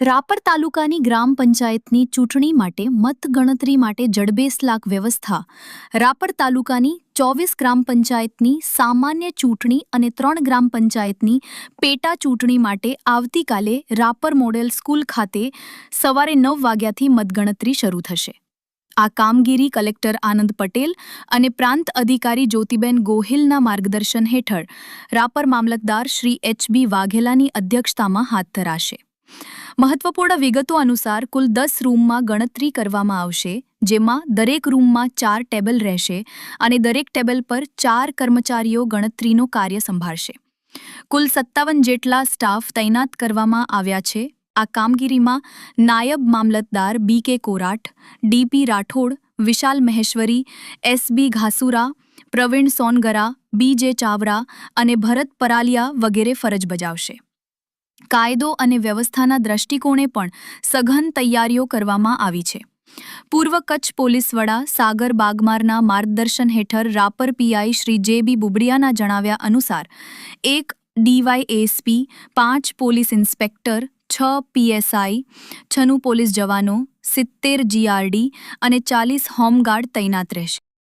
રાપર તાલુકાની ગ્રામ પંચાયતની ચૂંટણી માટે મતગણતરી માટે જડબેસ લાખ વ્યવસ્થા. રાપર તાલુકાની ચોવીસ ગ્રામ પંચાયતની સામાન્ય ચૂંટણી અને ત્રણ ગ્રામ પંચાયતની પેટા ચૂંટણી માટે આવતીકાલે રાપર મોડેલ સ્કૂલ ખાતે સવારે નવ વાગ્યાથી મતગણતરી શરૂ થશે. આ કામગીરી કલેક્ટર આનંદ પટેલ અને પ્રાંત અધિકારી જ્યોતિબેન ગોહિલના માર્ગદર્શન હેઠળ રાપર મામલતદાર શ્રી એચ બી વાઘેલાની અધ્યક્ષતામાં હાથ ધરાશે. મહત્વપૂર્ણ વિગતો અનુસાર કુલ દસ રૂમમાં ગણતરી કરવામાં આવશે, જેમાં દરેક રૂમમાં ચાર ટેબલ રહેશે અને દરેક ટેબલ પર ચાર કર્મચારીઓ ગણતરીનો કાર્ય સંભાળશે. કુલ સત્તાવન જેટલા સ્ટાફ તૈનાત કરવામાં આવ્યા છે. આ કામગીરીમાં નાયબ મામલતદાર B K Korat DP Rathod, Vishal Maheshwari SB Ghasura, Pravin Songara, B J Chavara અને ભરત પરાલિયા વગેરે ફરજ બજાવશે. કાયદો અને વ્યવસ્થાના દ્રષ્ટિકોણે પણ સઘન તૈયારીઓ કરવામાં આવી છે. પૂર્વ કચ્છ પોલીસ વડા સાગર બાગમારના માર્ગદર્શન હેઠળ રાપર પીઆઈ શ્રી જે બી બુબડિયાના જણાવ્યા અનુસાર, એક ડીવાયએસપી, પાંચ પોલીસ ઇન્સ્પેક્ટર, છ પીએસઆઈ, છનું પોલીસ જવાનો, સિત્તેર જીઆરડી અને ચાલીસ હોમગાર્ડ તૈનાત રહેશે.